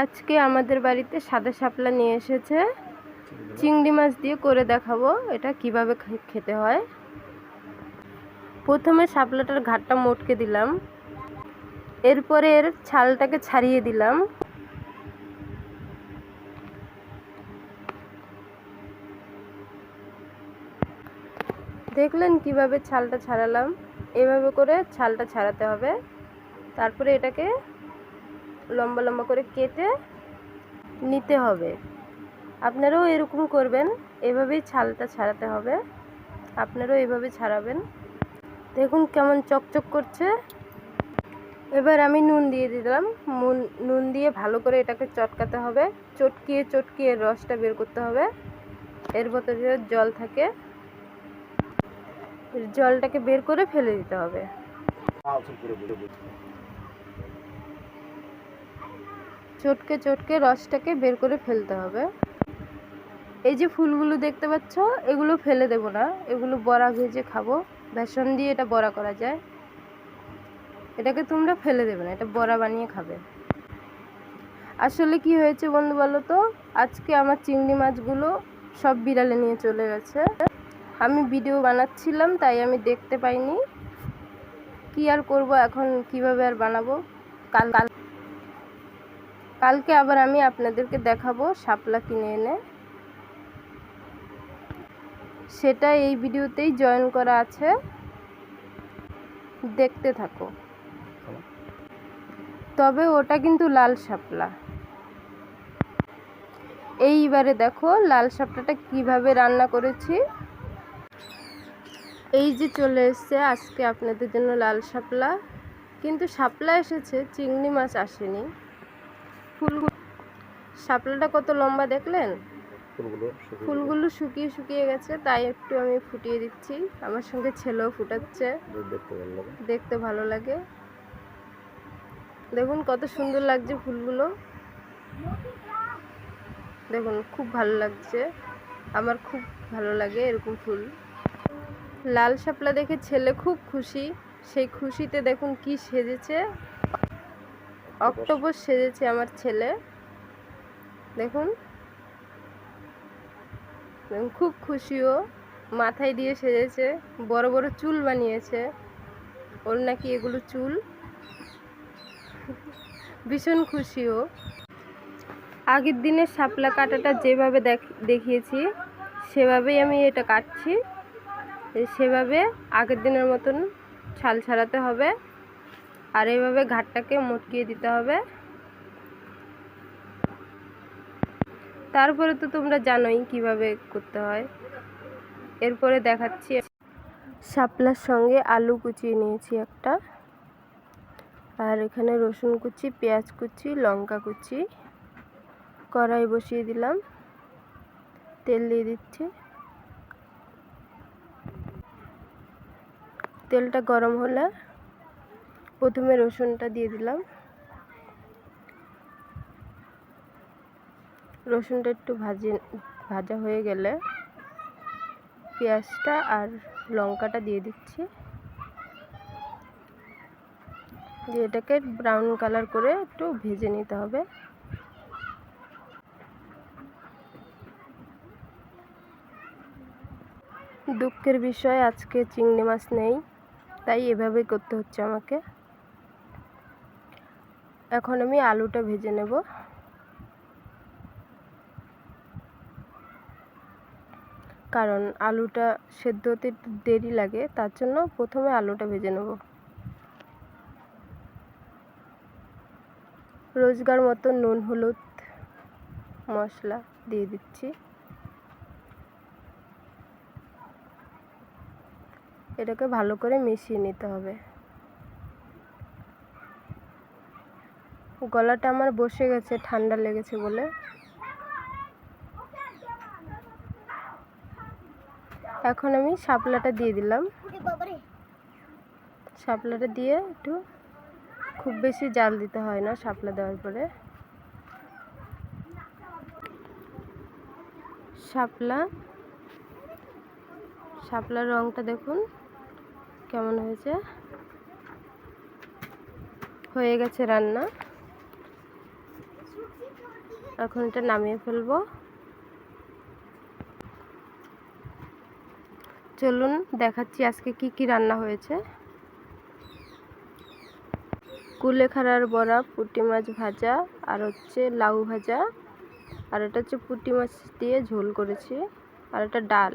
আজকে আমাদের বাড়িতে সাদা শাপলা নিয়ে এসেছে। চিংড়ি মাছ দিয়ে করে দেখাবো এটা কীভাবে খেতে হয়। প্রথমে শাপলাটার ঘাটটা মোটকে দিলাম। এরপরে এর ছালটাকে ছাড়িয়ে দিলাম। দেখলেন কীভাবে ছালটা ছাড়ালাম? এভাবে করে ছালটা ছাড়াতে হবে। তারপরে এটাকে লম্বা লম্বা করে কেটে নিতে হবে। আপনারাও এরকম করবেন, এভাবেই ছালটা ছাড়াতে হবে। আপনারাও এভাবে ছাড়াবেন। দেখুন কেমন চকচক করছে। এবার আমি নুন দিয়ে দিলাম। নুন দিয়ে ভালো করে এটাকে চটকাতে হবে। চটকিয়ে চটকিয়ে রসটা বের করতে হবে। এর ভেতরে জল থাকে জলটাকে বের করে ফেলে দিতে হবে। চটকে চটকে রসটাকে বের করে ফেলতে হবে। এই যে ফুলগুলো দেখতে পাচ্ছ, এগুলো ফেলে দেব না। এগুলো বড়া ভেজে খাব। বেসন দিয়ে এটা বড়া করা যায়। এটাকে তোমরা ফেলে দেবে না, এটা বড়া বানিয়ে খাবে। আসলে কি হয়েছে বন্ধু বলো তো? আজকে আমার চিংড়ি মাছগুলো সব বিড়ালে নিয়ে চলে গেছে। আমি ভিডিও বানাচ্ছিলাম, তাই আমি দেখতে পাইনি। কি আর করব এখন? কীভাবে আর বানাবো? কাল কাল কালকে আবার আমি আপনাদেরকে দেখাবো শাপলা কিনে এনে। সেটা এই ভিডিওতেই জয়েন করা আছে। দেখতে থাকো। তবে ওটা কিন্তু লাল শাপলা। এইবারে দেখো লাল শাপলাটা কীভাবে রান্না করেছি। এই যে চলে এসছে আজকে আপনাদের জন্য লাল শাপলা। কিন্তু শাপলা এসেছে, চিংড়ি মাছ আসেনি। ফুল শাপলাটা কত লম্বা দেখলেন? ফুলগুলো শুকিয়ে ফুলগুলো শুকিয়ে শুকিয়ে গেছে তাই একটু আমি ফুটিয়ে দিচ্ছি। আমার সঙ্গে ছেলেও ফুটাচ্ছে। দেখতে ভালো লাগে। দেখতে ভালো লাগে। দেখুন কত সুন্দর লাগছে ফুলগুলো। দেখুন খুব ভালো লাগছে। আমার খুব ভালো লাগে এরকম ফুল। লাল শাপলা দেখে ছেলে খুব খুশি। সেই খুশিতে দেখুন কি সেজেছে। অক্টোবর সেজেছে আমার ছেলে। দেখুন। খুব খুশিও। মাথায় দিয়ে সেজেছে। বড় বড় চুল বানিয়েছে। ওর নাকি এগুলো চুল। ভীষণ খুশি ও আগের দিনের শাপলা কাটাটা যেভাবে দেখ- দেখিয়েছি, সেভাবেই আমি এটা কাটছি। সেভাবে আগের দিনের মতন ছাল ছাড়াতে হবে। আর এইভাবে ঘাটটাকে মটকিয়ে দিতে হবে। তারপরে তো তোমরা জানোই কীভাবে করতে হয়। এরপরে দেখাচ্ছি। শাপলার সঙ্গে আলু কুচিয়ে নিয়েছি একটা। আর এখানে রসুন কুচি, পেঁয়াজ কুচি, লঙ্কা কুচি। কড়াই বসিয়ে দিলাম। তেল দিয়ে দিচ্ছি। তেলটা গরম হলে প্রথমে রসুনটা দিয়ে দিলাম। রসুনটা একটু ভাজে, ভাজা হয়ে গেলে পেঁয়াজটা আর লঙ্কাটা দিয়ে দিচ্ছি। দিয়ে এটাকে ব্রাউন কালার করে একটু ভেজে নিতে হবে। দুঃখের বিষয়, আজকে চিংড়ি মাছ নেই, তাই এভাবেই করতে হচ্ছে আমাকে। এখন আমি আলুটা ভেজে নেব। কারণ আলুটা সেদ্ধ হতে দেরি লাগে, তার জন্য প্রথমে আলুটা ভেজে নেব। রোজগার মতো নুন, হলুদ মশলা দিয়ে দিচ্ছি। এটাকে ভালো করে মিশিয়ে নিতে হবে। গলাটা আমার বসে গেছে, ঠান্ডা লেগেছে বলে। এখন আমি শাপলাটা দিয়ে দিলাম। শাপলাটা দিয়ে একটু খুব বেশি জাল দিতে হয় না শাপলা দেওয়ার পরে। শাপলা, শাপলার রঙটা দেখুন কেমন হয়েছে। হয়ে গেছে রান্না। এখন এটা নামিয়ে ফেলব। চলুন দেখাচ্ছি আজকে কি কি রান্না হয়েছে। কুলেখাড়ার বড়া, পুঁটি মাছ ভাজা, আর হচ্ছে লাউ ভাজা। আর এটা হচ্ছে পুঁটি মাছ দিয়ে ঝোল করেছি। আর এটা ডাল।